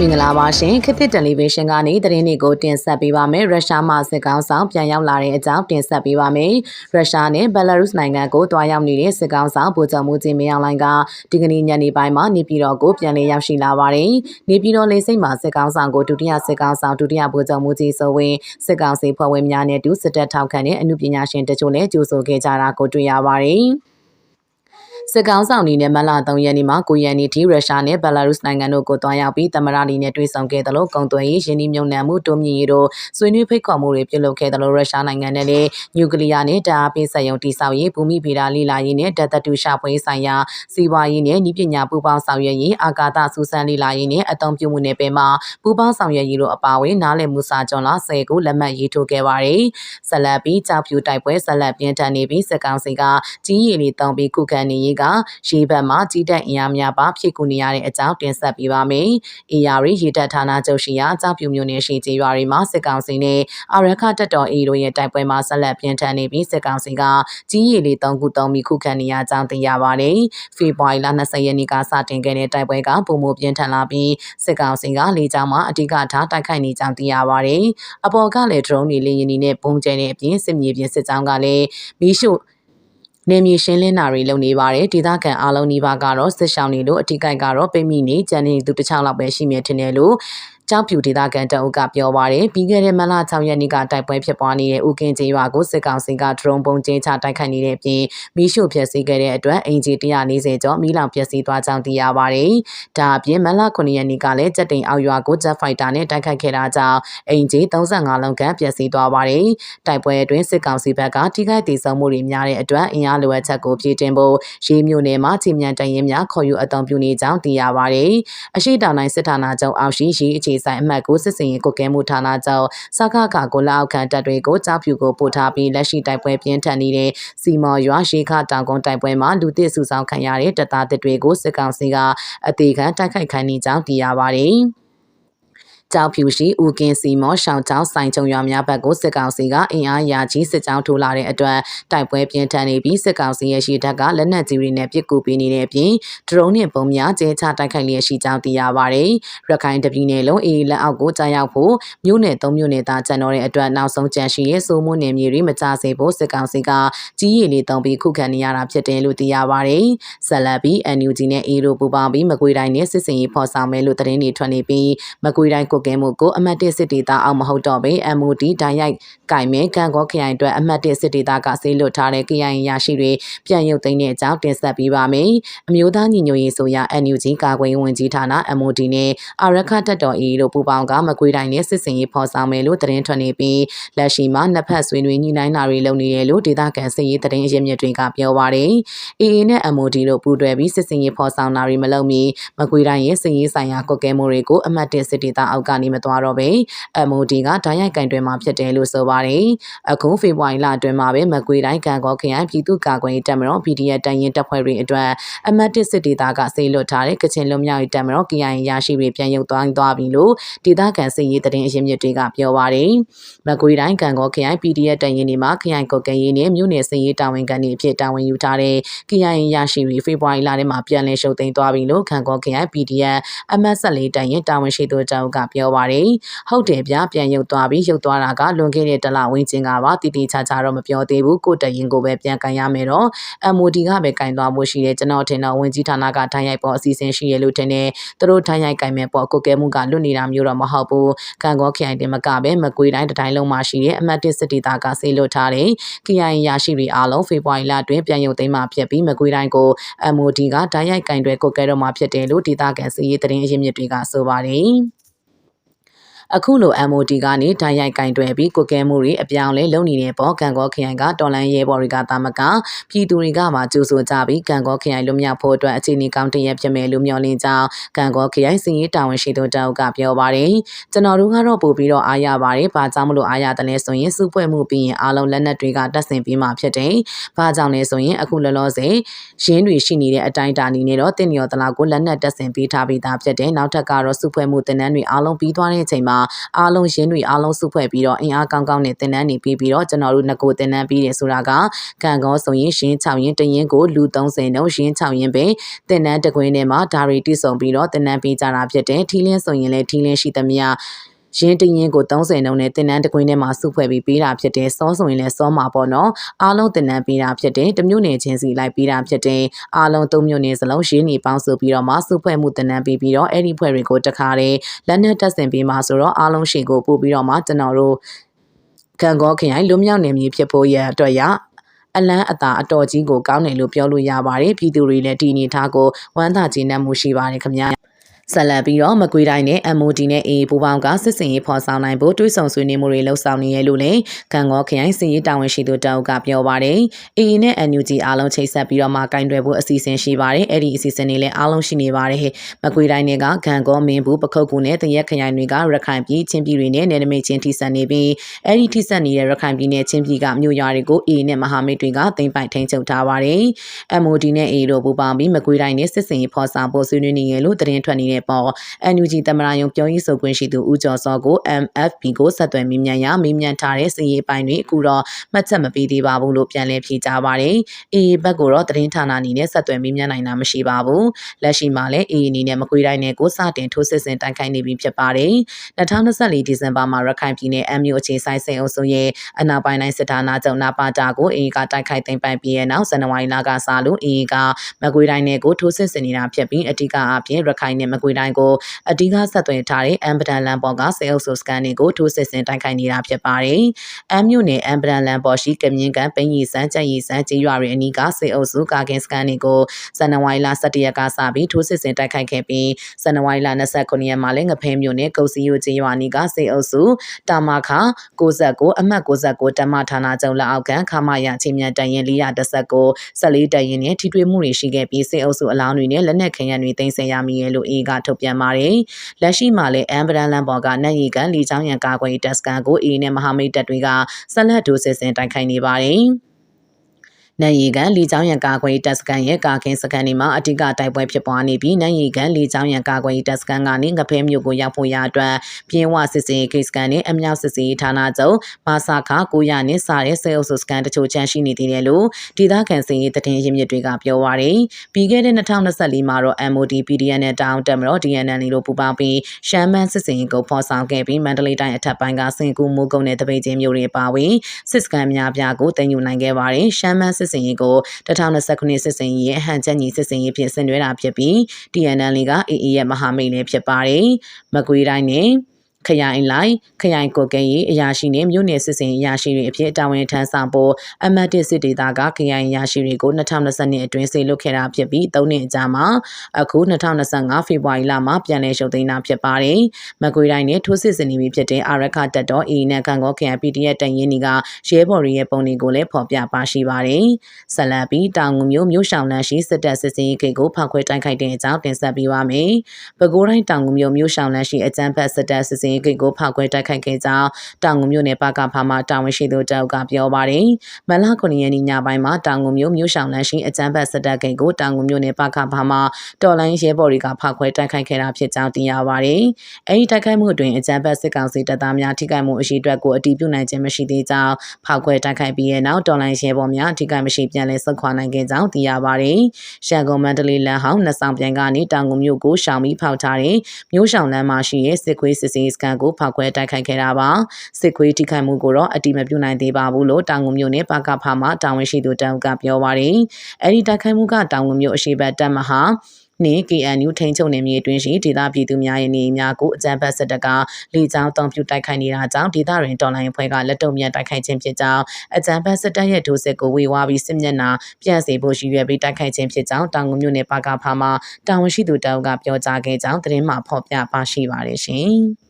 မင်္ဂလာပါရှင်ခေတ်သစ်တယ်လီဗီရှင်းကနေသတင်းတွေကိုတင်ဆက်ပေးပါမယ်ရုရှားမှစစ်ကောင်ဆောင်ပြန်ရောက်လာတဲ့အကြောင်းတင်ဆက်ပေးပါမယ်ရုရှားနဲ့ဘယ်လာရုစ်နိုင်ငံကိုတွားရောက်နေတဲ့စစ်ကောင်ဆောင်ဗိုလ်ချုပ်မှုကြီးမင်းအောင်လှိုင်ကဒီကနေ့ညနေပိုင်းမှာနေပြည်တော်ကိုပြန်လည်ရောက်ရှိလာပါတယ်နေပြည်တော်လေဆိပ်မှာစစ်ကောင်ဆောင်ကိုဒုတိယစစ်ကောင်ဆောင်ဒုတိယဗိုလ်ချုပ်မှုကြီးဆိုဝင်စစ်ကောင်စီဖွဲ့ဝင်များနဲ့တူစစ်တပ်ထောက်ခံတဲ့အမှုပညာရှင်တချို့လည်းကြိုဆိုခဲ့ကြတာကိုတွေ့ရပါတယ် စစ်ကောင်ဆောင်အနေနဲ့မလ3ရက်နေ့မှာ9ရက်နေ့ထိရုရှားနဲ့ဘယ်လာရုစ်နိုင်ငံတို့ကိုတွားရောက်ပြီးသမရလီနဲ့တွေ့ဆုံခဲ့တယ်လို့ကုန်သွယ်ရေးရင်းနှီးမြှုပ်နှံမှုတိုးမြင့်ရေးတို့ဆွေးနွေးဖိတ်ခေါ်မှုတွေပြုလုပ်ခဲ့တယ်လို့ရုရှားနိုင်ငံနဲ့လည်းနျူကလ িয়ার နဲ့ဓာတ်အားပေးစက်ရုံတိစောက်ရေးဘူမိဗေဒလိလာရေးနဲ့ဓာတ်သတ္တုရှာဖွေဆိုင်ရာစီးပွားရေးနဲ့ဤပညာပူးပေါင်းဆောင်ရွက်ရေးအာကာသစူးစမ်းလိလာရေးနဲ့အသုံးပြုမှုနယ်ပယ်မှာပူးပေါင်းဆောင်ရွက်ရေးတို့အပါအဝင်နားလည်မှုစာကြောင်းလာ10ကိုလက်မှတ်ရေးထိုးခဲ့ပါတယ်။ဆက်လက်ပြီးကြောက်ဖြူတိုက်ပွဲဆက်လက်ပြင်းထန်နေပြီးစစ်ကောင်စီကကြီးရည်လေးတောင်းပြီးခုခံနေရေးကရေဘက်မှာကြီးတက်အင်အားများပါဖြစ်ကူနေရတဲ့အကြောင်းတင်ဆက်ပေးပါမယ်။ AR ရေတပ်ဌာနချုပ်ရှိရာအကြောက်ပြူမျိုးနယ်ရှိကျေးရွာတွေမှာစစ်ကောင်စီနဲ့အာရခတပ်တော် A တို့ရဲ့တိုက်ပွဲမှာဆက်လက်ပြင်းထန်နေပြီးစစ်ကောင်စီကကြီးရည်လေး၃ခုသုံးပြီးခုခံနေရကြောင်းသိရပါတယ်။ဖေဖော်ဝါရီလ20ရက်နေ့ကစတင်ခဲ့တဲ့တိုက်ပွဲကပုံမှုပြင်းထန်လာပြီးစစ်ကောင်စီကလေကြောင်းမှာအဓိကထားတိုက်ခိုက်နေကြောင်းသိရပါတယ်။အပေါ်ကလည်း drone တွေလေယာဉ်တွေနဲ့ပုံကျဲတဲ့အပြင်စစ်မြေပြင်စစ်ကြောင်းကလည်းမီးရှို့ နေမြေရှင်းလင်းတာတွေလုပ်နေပါတယ်ဒေသခံအားလုံးဒီပါကတော့စစ်ရှောင်းနေလို့အထိကိုက်ကတော့ပိတ်မိနေကြံနေသူတစ်ချောင်းလောက်ပဲရှိမြင်ထင်တယ်လို့ ကြောက်ဖြူဒေသခံတအုပ်ကပြောပါရယ်ပြီးခဲ့တဲ့မလ6ရက်နေ့ကတိုက်ပွဲဖြစ်ပွားနေတဲ့ဥကင်းကျေးရွာကိုစစ်ကောင်စီကဒရုန်းပုံကျင်းချတိုက်ခိုက်နေတဲ့အပြင်မီးရှို့ဖျက်ဆီးခဲ့တဲ့အတွက်အင်ဂျီ140ကျော်မီးလောင်ပျက်စီးသွားကြောင်းသိရပါရယ်ဒါအပြင်မလ9ရက်နေ့ကလည်းကြက်တိန်အောက်ရွာကိုဂျက်ဖိုက်တာနဲ့တိုက်ခိုက်ခဲ့တာကြောင့်အင်ဂျီ35လုံးခန့်ပျက်စီးသွားပါရယ်တိုက်ပွဲအတွင်းစစ်ကောင်စီဘက်ကထိခိုက်ဒေဆုံးမှုတွေများတဲ့အတွက်အင်အားလိုအပ်ချက်ကိုပြည်တင်ဖို့ရေးမြို့နယ်မှာချင်းမြန်တရင်များခေါ်ယူအုံပြုနေကြောင်းသိရပါရယ်အရှိတောင်တိုင်းစစ်ဌာနချုပ်အောက်ရှိရေးအခြေဆိုင်အမှတ်ကိုစစ်စင်ရေးကုကဲမှုဌာနချုပ်စခခကိုလက်အောက်ခံတပ်တွေကိုကြားဖြူကိုပို့ထားပြီးလက်ရှိတိုက်ပွဲပြင်းထန်နေတဲ့စီမော်ရွာရှေခတောင်ကုန်းတိုက်ပွဲမှာလူသစ်စုဆောင်ခံရတဲ့တပ်သားတွေကိုစစ်ကောင်စီကအသေးခံတိုက်ခိုက်ခိုင်းနေကြောင်းသိရပါတယ်။ ကြောက်ဖြူရှိဦးကင်းစီမော်ရှောင်းချောင်းစိုင်ချုံရွာများဘက်ကိုစစ်ကောင်စီကအင်အားရာကြီးစစ်ကြောင်းထိုးလာတဲ့အတွက်တိုက်ပွဲပြင်းထန်နေပြီးစစ်ကောင်စီရဲ့ရှေ့တပ်ကလက်နက်ကြီးတွေနဲ့ပစ်ကူပေးနေတဲ့အပြင်ဒရုန်းနဲ့ပုံများကျဲချတိုက်ခိုက်လျက်ရှိကြောင်းသိရပါတယ်။ရခိုင်တပြည်နယ်လုံးအေးလက်အောက်ကိုကြားရောက်ဖို့မြို့နယ်၃မြို့နယ်သားကျန်တော်တဲ့အတွက်နောက်ဆုံးကြန့်ရှိရဲ့စိုးမိုးနယ်မြေတွေမကြစေဖို့စစ်ကောင်စီကကြီးရည်လေးတုံးပြီးခုခံနေရတာဖြစ်တယ်လို့သိရပါတယ်။ဆက်လက်ပြီး NUG နဲ့ A တို့ပူးပေါင်းပြီးမကွေတိုင်းနဲ့စစ်စင်ရေးဖော်ဆောင်မယ်လို့သတင်းတွေထွက်နေပြီးမကွေတိုင်းကွက်ကဲမှုကိုအမတ်၁စစ်ဒေသအောင်မဟုတ်တော့ဘဲ MOD ဒိုင်ရိုက်ကင်မဲကံကောခရိုင်အတွက်အမတ်၁စစ်ဒေသကဆေးလွတ်ထားတဲ့ KIA ရရှိတွေပြန်ရုပ်သိမ်းတဲ့အကြောင်းတင်ဆက်ပေးပါမယ်။အမျိုးသားညီညွတ်ရေးဆိုရ NUG ကာကွယ်ရေးဝန်ကြီးဌာန MOD နဲ့အာရခတပ်တော် AA တို့ပူးပေါင်းကမကွေးတိုင်းနဲ့စစ်စင်ရေးဖော်ဆောင်မယ်လို့သတင်းထွက်နေပြီးလက်ရှိမှာနှစ်ဖက်ဆွေးနွေးညှိနှိုင်းတာတွေလုပ်နေတယ်လို့ဒေသခံစစ်ရေးသတင်းအရင်းမြစ်တွေကပြောပါရယ်။ AA နဲ့ MOD တို့ပူးတွဲပြီးစစ်စင်ရေးဖော်ဆောင်တာတွေမလုပ်မီမကွေးတိုင်းရဲ့စစ်ရေးဆိုင်ရာကွက်ကဲမှုတွေကိုအမတ်၁စစ်ဒေသအောက်ကနေမသွားတော့ပဲ MOD ကဓာတ်ရိုက်ကင်တွင်မှာဖြစ်တယ်လို့ဆိုပါတယ်။အခုဖေဖော်ဝါရီလအတွင်းမှာပဲမကွေးတိုင်းကံကောခရိုင်ပြည်သူ့ကာကွယ်ရေးတပ်မတော် PDF တရင်တပ်ဖွဲ့တွေအတွက်အမတ်တစ်စစ်ဒေသကစေလွတ်ထားတဲ့ကချင်လွတ်မြောက်ရေးတပ်မတော် KIA ရရှိတွေပြန်ရုပ်သွားသွားပြီလို့ဒေသခံစစ်ရေးသတင်းအရင်းမြစ်တွေကပြောပါတယ်။မကွေးတိုင်းကံကောခရိုင် PDF တရင်တွေမှာခရိုင်ကော့ကဲရေးနဲ့မြို့နယ်စစ်ရေးတာဝန်ခံတွေအဖြစ်တာဝန်ယူထားတဲ့ KIA ရရှိတွေဖေဖော်ဝါရီလထဲမှာပြန်လည်ရှုပ်သိမ်းသွားပြီလို့ခံကောခရိုင် PDF အမတ်ဆက်လေးတရင်တာဝန်ရှိသူတောက်ကပြောပါတယ်။ဟုတ်တယ်ဗျာပြန်ရုပ်သွားပြီးရုပ်သွားတာကလွန်ခဲ့တဲ့တလဝင်းချင်းကပါတီတီချာချာတော့မပြောသေးဘူးကိုတရင်ကိုပဲပြန်ကန်ရမယ်တော့ MOD ကပဲကန်သွားမှုရှိတယ်ကျွန်တော်ထင်တော့ဝင်ကြီးဌာနကထိုင်ရိုက်ပေါ်အစီအစဉ်ရှိရလို့ထင်တယ်သူတို့ထိုင်ရိုက်ကန်မယ်ပေါ့ကိုကဲမှုကလွတ်နေတာမျိုးတော့မဟုတ်ဘူးကန်ကောခိုင်တင်မကပဲမကွေးတိုင်းတိုင်းလုံးမှာရှိတဲ့အမတ်တစ်စစ်တီတာကဆေးလွတ်ထားတယ် KIA ရရှိတွေအားလုံးဖေဖော်ဝါရီလအတွင်းပြန်ရုပ်သိမ်းမှဖြစ်ပြီးမကွေးတိုင်းကို MOD ကတိုင်းရိုက်ကန်တွေကိုကဲတော့မှဖြစ်တယ်လို့ဒေသခံစီးရေးသတင်းအရင်းမြစ်တွေကဆိုပါတယ် အခုလို MOD ကနေဓာတ်ရိုက်ကင်တွယ်ပြီးကိုကဲမှုတွေအပြောင်းလဲလုပ်နေတဲ့ပေါ်ကံကောခရိုင်ကတော်လန်ရဲဘော်တွေကတာမကပြည်သူတွေကမှကြိုးဆိုကြပြီးကံကောခရိုင်လွတ်မြောက်ဖို့အတွက်အခြေအနေကောင်းတရက်ဖြစ်မယ်လို့မျှော်လင့်ကြောင်းကံကောခရိုင်စီရေးတာဝန်ရှိသူတောက်ကပြောပါတယ်ကျွန်တော်တို့ကတော့ပို့ပြီးတော့အားရပါတယ်ဘာကြောင့်မလို့အားရတယ်လဲဆိုရင်စုဖွဲ့မှုပြီးရင်အားလုံးလက်နက်တွေကတက်ဆင်ပြီးမှဖြစ်တယ်ဘာကြောင့်လဲဆိုရင်အခုလောလောဆယ်ရင်းတွေရှိနေတဲ့အတိုင်းတာနေနဲ့တော့တင်ရော်တလာကိုလက်နက်တက်ဆင်ပေးထားပြီးသားဖြစ်တယ်နောက်ထပ်ကတော့စုဖွဲ့မှုတင်နန်းတွေအားလုံးပြီးသွားတဲ့အချိန်မှာအားလုံးရင်းတွေအားလုံးစုဖွဲ့ပြီးတော့အင်အားကောင်းကောင်းနဲ့တင်နန်းနေပြီးပြီးတော့ကျွန်တော်တို့ငကိုတင်နန်းပြီးတယ်ဆိုတာကကံကောဆိုရင်ရှင်း6ရင်တရင်ကိုလူ30နှုန်းရှင်း6ရင်ပဲတင်နန်းတကွင်းထဲမှာဒါရီတိဆုံပြီးတော့တင်နန်းပေးကြတာဖြစ်တယ်ထီလင်းဆိုရင်လည်းထီလင်းရှိသမျှ ရင်းတရင်ကို30နှုန်းနဲ့တင်နန်းတကွင်းထဲမှာစုဖွဲ့ပြီးပေးတာဖြစ်တယ်စောဆိုရင်လည်းစောမှာပေါ့နော်အားလုံးတင်နန်းပေးတာဖြစ်တယ်တမျိုးနယ်ချင်းစီလိုက်ပေးတာဖြစ်တယ်အားလုံးသုံးမျိုးနယ်စလုံးရင်းနေပေါင်းစုပြီးတော့မှစုဖွဲ့မှုတင်နန်းပေးပြီးတော့အဲ့ဒီဖွဲ့တွေကိုတခါတည်းလက်နဲ့တက်ဆင်ပေးမှာဆိုတော့အားလုံးရှေ့ကိုပို့ပြီးတော့မှကျွန်တော်တို့ကံကောခရိုင်လွမြောက်နေမည်ဖြစ်ဖို့ရအတွက်ရအလန်းအသာအတော်ကြီးကိုကောင်းတယ်လို့ပြောလို့ရပါတယ်ပြည်သူတွေလည်းဒီအနေထားကိုဝမ်းသာကျေနပ်မှုရှိပါတယ်ခင်ဗျာ ဆက်လက်ပြီးတော့မကွေတိုင်းနဲ့ MOD နဲ့ AA ပူးပေါင်းကစစ်စင်ရေးဖော်ဆောင်နိုင်ဖို့တွဲဆောင်ဆွေးနွေးမှုတွေလှုပ်ဆောင်နေရလို့လည်းကံကောခရိုင်စင်ရေးတာဝန်ရှိသူတောက်ကပြောပါတယ်။ AA နဲ့ NUG အားလုံးချိတ်ဆက်ပြီးတော့မှကင်တွယ်ဖို့အစီအစဉ်ရှိပါတယ်။အဲ့ဒီအစီအစဉ်တွေလည်းအားလုံးရှိနေပါတယ်။မကွေတိုင်းတွေကကံကောမင်းဘူးပခုတ်ကူနဲ့တရက်ခရိုင်တွေကရခိုင်ပြည်ချင်းပြည်တွေနဲ့နယ်နိမိတ်ချင်းထိစပ်နေပြီးအဲ့ဒီထိစပ်နေတဲ့ရခိုင်ပြည်နယ်ချင်းပြည်ကမြို့ရွာတွေကို AA နဲ့မဟာမိတ်တွေကတင်ပိုင်ထိန်းချုပ်ထားပါတယ်။ MOD နဲ့ AA တို့ပူးပေါင်းပြီးမကွေတိုင်းနဲ့စစ်စင်ရေးဖော်ဆောင်ဖို့ဆွေးနွေးနေရလို့သတင်းထွက်နေတဲ့ပေါ် NUG တမရယုံပြောရေးဆိုခွင့်ရှိသူဦးကျော်စောကို MFP ကိုဆက်သွယ်မေးမြန်းရာမေးမြန်းထားတဲ့စီရေးပိုင်းတွေအခုတော့မှတ်ချက်မပေးသေးပါဘူးလို့ပြန်လည်ဖြေကြားပါတယ်။ AA ဘက်ကိုတော့သတင်းဌာနအနေနဲ့ဆက်သွယ်မေးမြန်းနိုင်တာမရှိပါဘူး။လက်ရှိမှာလည်း AA အနေနဲ့မကွေးတိုင်းနယ်ကိုစတင်ထိုးစစ်ဆင်တိုက်ခိုက်နေပြီဖြစ်ပါတယ်။2024ဒီဇင်ဘာမှာရခိုင်ပြည်နယ်အမျိုးအခြေဆိုင်စိန်အုပ်စုရဲ့အနောက်ပိုင်းတိုင်းစစ်ဌာနချုပ်နာပါတာကို AA ကတိုက်ခိုက်သိမ်းပိုက်ပြီးတဲ့နောက်ဇန်နဝါရီလကစလို့ AA ကမကွေးတိုင်းနယ်ကိုထိုးစစ်ဆင်နေတာဖြစ်ပြီးအထူးအဖြင့်ရခိုင်နဲ့မကွေးတိုင်းကိုအဓိကဆက်သွယ်ထားတဲ့အမ်ပဒန်လန်ပေါ်ကစေအုပ်စုစကန်တွေကိုထိုးစစ်ဆင်တိုက်ခိုက်နေတာဖြစ်ပါတယ်။အမ်မြို့နယ်အမ်ပဒန်လန်ပေါ်ရှိကမြင်းကန်ပိန်းရီစန်းကြက်ရီစန်းကျေးရွာတွေအနီးကစေအုပ်စုကာကင်စကန်တွေကိုဇန်နဝါရီလ17ရက်ကစပြီးထိုးစစ်ဆင်တိုက်ခိုက်ခဲ့ပြီးဇန်နဝါရီလ29ရက်မှာလည်းငဖဲမြို့နယ်ကုတ်စီယိုကျေးရွာနီကစေအုပ်စုတာမာခ69အမှတ်69တမဌာနချုပ်လက်အောက်ခံခမာယာချင်းမြတ်တရင်419 14တရင်နဲ့ထိတွေ့မှုတွေရှိခဲ့ပြီးစေအုပ်စုအလောင်းတွေနဲ့လက်နက်ခဲယမ်းတွေတင်ဆက်ရမိရလို့အေကထုတ်ပြန်ပါတယ်။လက်ရှိမှာလည်းအမ်ဗရန်လန်ဘော်ကနတ်ရီကန်လီချောင်းရန်ကာကွယ်တပ်စကန်ကိုအေနဲ့မဟာမိတ်တပ်တွေကဆက်လက်ဒိုးစစ်ဆင်တိုက်ခိုက်နေပါတယ်။ နိုင်ရီကန်လီချောင်းရန်ကာကွယ်တပ်စကန်ရဲ့ကာကင်းစကန်ဒီမှာအ धिक တိုက်ပွဲဖြစ်ပွားနေပြီးနိုင်ရီကန်လီချောင်းရန်ကာကွယ်တပ်စကန်ကနေငဖဲမြို့ကိုရောက်ဖို့ရအတွက်ပြင်းဝစစ်စင်ကိစကန်နဲ့အမြောက်စစ်စင်ဌာနချုပ်မာစာခ900နဲ့စာရဲစေအုပ်စုစကန်တချို့ချမ်းရှိနေသေးတယ်လို့ဒေသခံစင်ရေးတည်င်းရင်းမြစ်တွေကပြောပါရယ်ပြီးခဲ့တဲ့2024မှာတော့ MOD PDN နဲ့တောင်တက်မတော် DNN တို့ပူးပေါင်းပြီးရှမ်းမန်းစစ်စင်ကိုဖော်ဆောင်ခဲ့ပြီးမန္တလေးတိုင်းအထက်ပိုင်းကစင်ကူမိုးကုန်းနဲ့တပိတ်ချင်းမြို့တွေပါဝင်စစ်စကန်များပြားကိုတင်ယူနိုင်ခဲ့ပါတယ်ရှမ်းမန်းစစ်စင်ရေးကို2029စစ်စင်ရေးရဲ့ဟန်ချက်ညီစစ်စင်ရေးဖြင့်ဆင်နွှဲတာဖြစ်ပြီး TNL က AA ရဲ့မဟာမိတ်လည်းဖြစ်ပါတယ်မကွေးတိုင်းနဲ့ ခရိုင်လိုက်ခရိုင်ကိုကဲရေးအရာရှိနဲ့မြို့နယ်စစ်စင်အရာရှိတွေအဖြစ်တာဝန်ထမ်းဆောင်ဖို့အမတ်တစ်စစ်ဒေသကခရိုင်အရာရှိတွေကို2020အတွင်းစေလွတ်ခဲ့တာဖြစ်ပြီး၃နှစ်အကြာမှာအခု2025ဖေဖော်ဝါရီလမှာပြန်လည်ရှုပ်သိမ်းတာဖြစ်ပါတယ်။မကွေးတိုင်းနဲ့ထိုးစစ်ဆင်နေပြီဖြစ်တဲ့အာရခတက်တော် A နဲ့ကန်ကောခရိုင် PDF တိုင်ရင်ဒီကရဲဘော်တွေရဲ့ပုံတွေကိုလည်းဖော်ပြပါရှိပါတယ်။ဆက်လက်ပြီးတောင်ငူမျိုးမြို့ရှောင်းလန်းရှိစစ်တပ်စစ်စင်ရေးဂိတ်ကိုဖောက်ခွဲတိုက်ခိုက်တဲ့အကြောင်းတင်ဆက်ပေးပါမယ်။ပဲခူးတိုင်းတောင်ငူမျိုးမြို့ရှောင်းလန်းရှိအကြမ်းဖက်စစ်တပ်စစ်စင်ရေးဂိတ်ကိုဖောက်ခွဲတိုက်ခိုက်ခဲ့ကြောင်းတောင်ငူမြို့နယ်ပကဖာမှာတာဝန်ရှိသူတအုပ်ကပြောပါတယ်။မလ9ရက်နေ့ညပိုင်းမှာတောင်ငူမြို့မြို့ဆောင်လန်းရှိအကြမ်းဖက်စစ်တပ်ဂိတ်ကိုတောင်ငူမြို့နယ်ပကဖာမှာတော်လိုင်းရဲဘော်တွေကဖောက်ခွဲတိုက်ခိုက်ခဲ့တာဖြစ်ကြောင်းသိရပါတယ်။အဲဒီတိုက်ခိုက်မှုအတွင်းအကြမ်းဖက်စစ်ကောင်စီတပ်သားများထိခိုက်မှုအရှိအတွက်ကိုအတည်ပြုနိုင်ခြင်းမရှိသေးကြောင်းဖောက်ခွဲတိုက်ခိုက်ပြီးတဲ့နောက်တော်လိုင်းရဲဘော်များထိခိုက်မရှိပြန်လည်ဆုတ်ခွာနိုင်ခဲ့ကြောင်းသိရပါတယ်။ရှန်ကုန်မန္တလေးလမ်းဟောင်းနှစ်ဆောင်ပြန်ကနေတောင်ငူမြို့ကိုရှောင်ပြီးဖောက်ထားတဲ့မြို့ဆောင်လမ်းမှာရှိတဲ့စစ်ခွေးစစ်စေးစကန်ကိုဖောက်ခွဲတိုက်ခိုက်ခဲ့တာပါစစ်ခွေးထိခိုက်မှုကိုတော့အတိမပြုနိုင်သေးပါဘူးလို့တောင်ငူမြို့နယ်ပါကဖာမှတာဝန်ရှိသူတောင်ကပြောပါတယ်အဲဒီတိုက်ခိုက်မှုကတောင်ငူမြို့အရှိတ်တပ်မဟာနှင့် KNU ထိန်းချုပ်နယ်မြေအတွင်းရှိဒေသပြည်သူများရဲ့နေအိမ်များကိုအကြမ်းဖက်စစ်တပ်ကလေကြောင်းတုံးပြတိုက်ခိုက်နေတာကြောင့်ဒေသတွင်တော်လိုင်းအဖွဲ့ကလက်တုံမြန်တိုက်ခိုက်ခြင်းဖြစ်ကြောင်းအကြမ်းဖက်စစ်တပ်ရဲ့ဒုစစ်ကိုဝေဝါးပြီးစစ်မျက်နှာပြန်စေဖို့ရှိရွယ်ပြီးတိုက်ခိုက်ခြင်းဖြစ်ကြောင်းတောင်ငူမြို့နယ်ပါကဖာမှာတာဝန်ရှိသူတောင်ကပြောကြားခဲ့ကြောင်းသတင်းမှဖော်ပြပါရှိပါတယ်ရှင်။